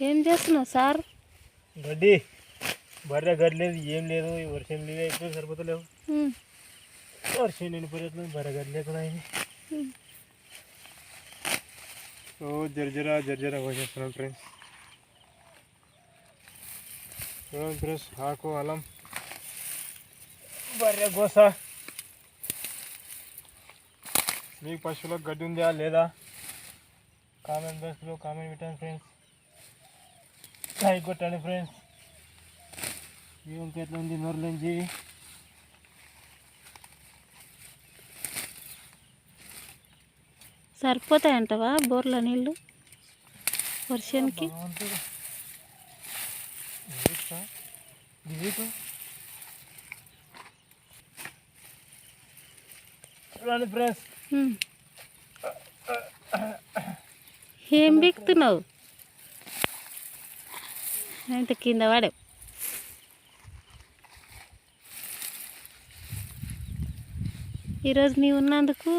ఏం చేస్తున్నావు సార్? గడ్డి. బర్రె గడ్డి లేదు ఏం లేదు ఈ వర్షం లేదు అయితే సరిపోతలేవు. వర్షం నిండిపోతుంది బర్రె గడ్డి లేకుండా అయింది. ఉమ్. సో జర్జరా జర్జరా కోసేస్తున్నాం ఫ్రెండ్స్ చూడండి ఫ్రెండ్స్ ఆకు అల్లం బర్రె గోస. మీకు పశువులకు గడ్డి ఉందా లేదా? కామెంట్ బాక్స్లో కామెంట్ పెట్టండి ఫ్రెండ్స్ లైక్ కొట్టండి ఫ్రెండ్స్ జీవంకి ఎట్లా ఉంది? నోరులోంచి సరిపోతాయంటవా బోర్ల నీళ్ళు? వర్షానికి? ఫ్రెండ్స్. ఏం బిక్తున్నావు? అంటే కింద వాడావు ఈరోజు నీవు ఉన్నందుకు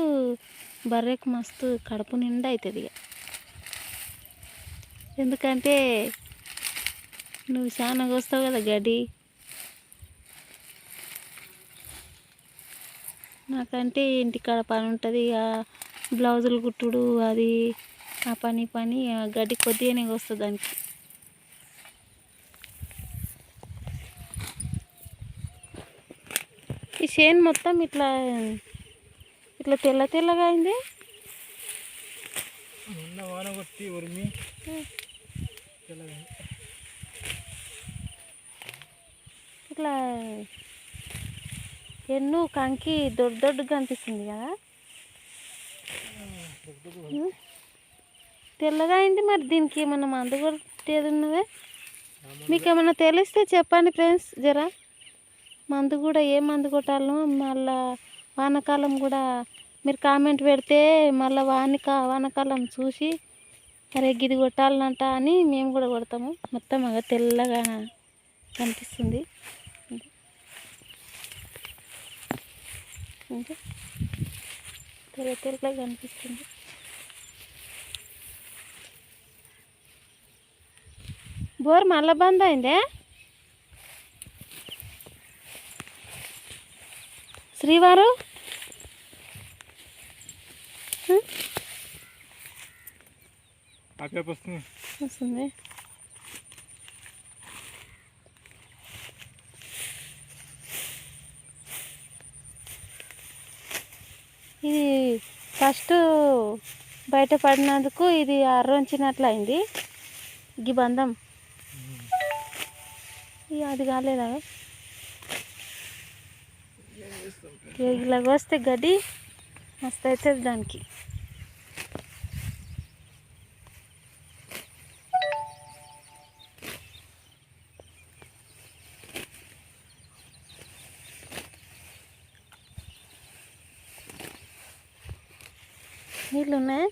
బర్రెకు మస్తు కడుపు నిండా అవుతుంది ఇక. ఎందుకంటే నువ్వు చాలా కోస్తావు కదా గడ్డి. నాకంటే ఇంటికాడ పని ఉంటుంది ఇక. బ్లౌజులు కుట్టుడు అది ఆ పని పని ఆ గడ్డి కొద్దిగానే వస్తుంది దానికి. ఈ చేను మొత్తం ఇట్లా ఇట్లా తెల్ల తెల్లగా అయింది. ఇట్లా ఎన్ను కంకి దొడ్డు దొడ్డుగా కనిపిస్తుంది కదా? తెల్లగా అయింది మరి దీనికి ఏమన్నా మందు కొట్టేది ఉన్నదే మీకు ఏమన్నా తెలిస్తే చెప్పండి ఫ్రెండ్స్ జరా. మందు కూడా ఏ మందు కొట్టాలో మళ్ళా వానాకాలం కూడా మీరు కామెంట్ పెడితే మళ్ళీ వానిక వానకాలం చూసి అరే గిది కొట్టాలంట అని మేము కూడా కొడతాము. మొత్తం అగ తెల్లగా కనిపిస్తుంది. ఇంకా తెల్ల తెల్లగా కనిపిస్తుంది. బోర్ మళ్ళా బంద్ అయిందే? శ్రీవారు? వస్తుంది. ఇది ఫస్ట్ బయట పడినందుకు ఇది అర్రంచినట్లు అయింది ఈ బంధం. అది కాలేదా? ఇక ఇలా వస్తే గడ్డి మస్తు అవుతుంది దానికి నీళ్ళు ఉన్నాయి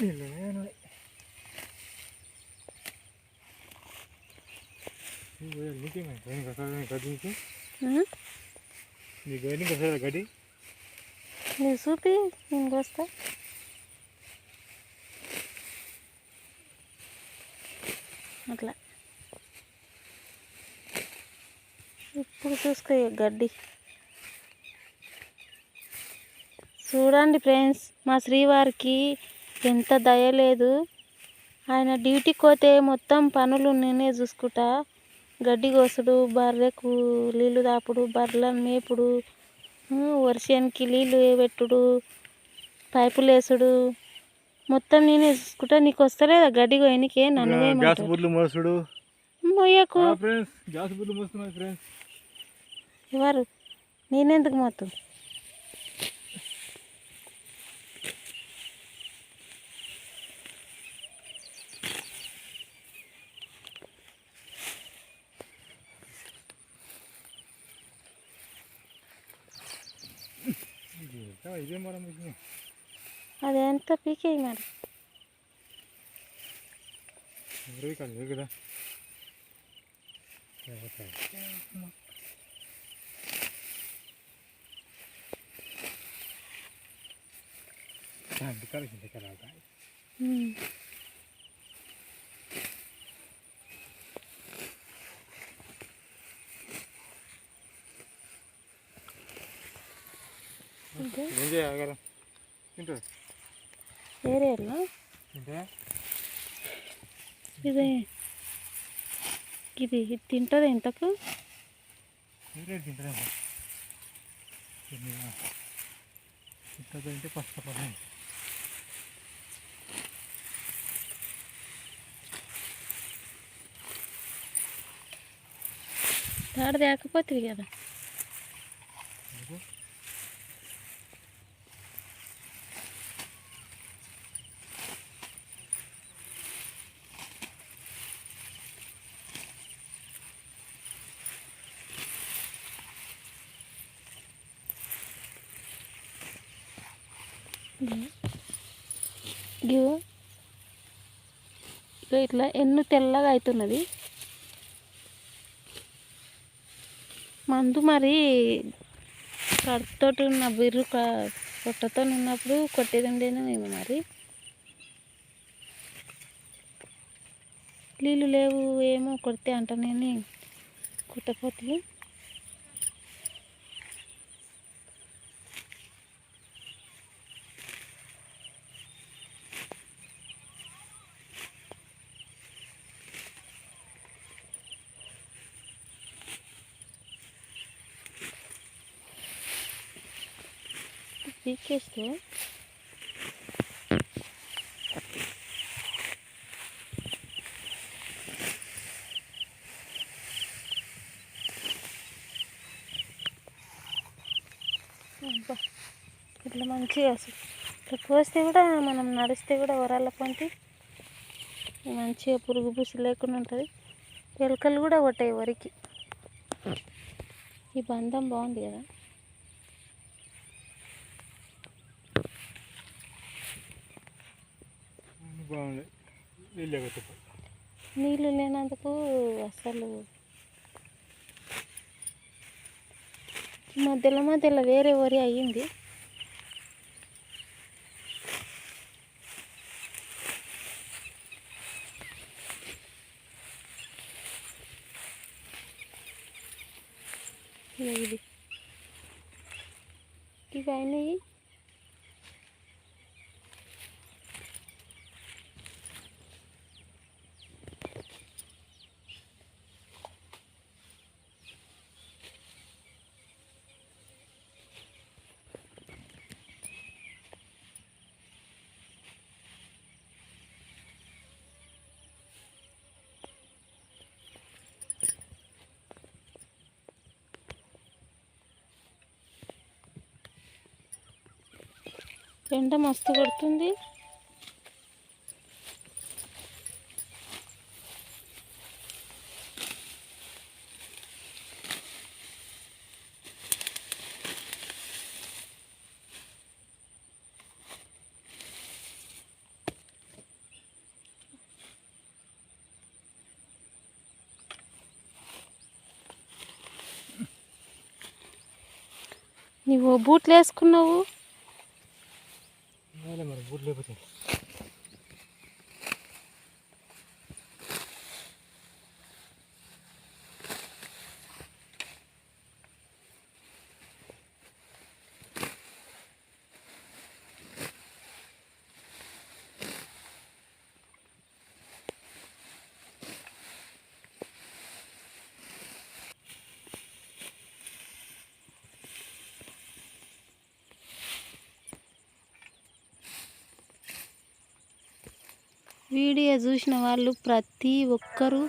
నీకేమే గడ్డి కసాలి నువ్వు చూపి నేను వస్తా అట్లా ఇప్పుడు చూసుకో గడ్డి చూడండి ఫ్రెండ్స్ మా శ్రీవారికి ఎంత దయ లేదు. ఆయన డ్యూటీకి పోతే మొత్తం పనులు నేనే చూసుకుంటా. గడ్డి కోసుడు బర్రెకు నీళ్ళు దాపుడు బర్రెలను మేపుడు వర్షానికి నీళ్ళు పెట్టుడు పైపులు వేసుడు. మొత్తం నేనే చూసుకుంటా. నీకు వస్తలేదా గడ్డి కోయనికే? నన్ను గ్యాస్ బుడ్లు మోసుడు. మొయ్యకు. ఫ్రెండ్స్ గ్యాస్ బుడ్లు మోస్తున్నాయి ఫ్రెండ్స్. ఎవరు? నేనెందుకు మొత్తం? అదెంత పీకే మరి కదా అందుకని చింతకాయలు ఉమ్. ఇంకా ఏం చేయాలి తింటుంది తింటే ఇది. ఇది తింటుంది ఇంతకు? మీరే తింటుందేమో తింటే ఫస్ట్ పర్సెంట్ తాడు తేకపోతుంది కదా. ఇగో. ఇట్లా ఎన్ను తెల్లగా అవుతున్నది మందు మరి కడుపుతోటి ఉన్న బిర్రు పొట్టతో ఉన్నప్పుడు కొట్టేది ఉండేనా మేము మరి. నీళ్ళు లేవు ఏమో కొడితే అంటనే కొట్టపోతుంది తీసేస్తే ఇట్లా మంచిగా అసలు ఇట్లా కోస్తే కూడా మనం నడిస్తే కూడా వరాల పంటి. మంచిగా పురుగు పూసి లేకుండా ఉంటుంది. ఎలుకలు కూడా ఒకటాయి వరికి. ఈ బంధం బాగుంది కదా. బాగుంది. నీళ్ళు నీళ్ళు లేనందుకు అసలు మధ్యలో మధ్యలో వేరే వరి అయ్యింది. ఇగో ఇది. ఇవి అయినాయి. ఎండ మస్తు కొడుతుంది. నువ్వు బూట్లు వేసుకున్నావు? 累不累？వీడియో చూసిన వాళ్ళు ప్రతి ఒక్కరూ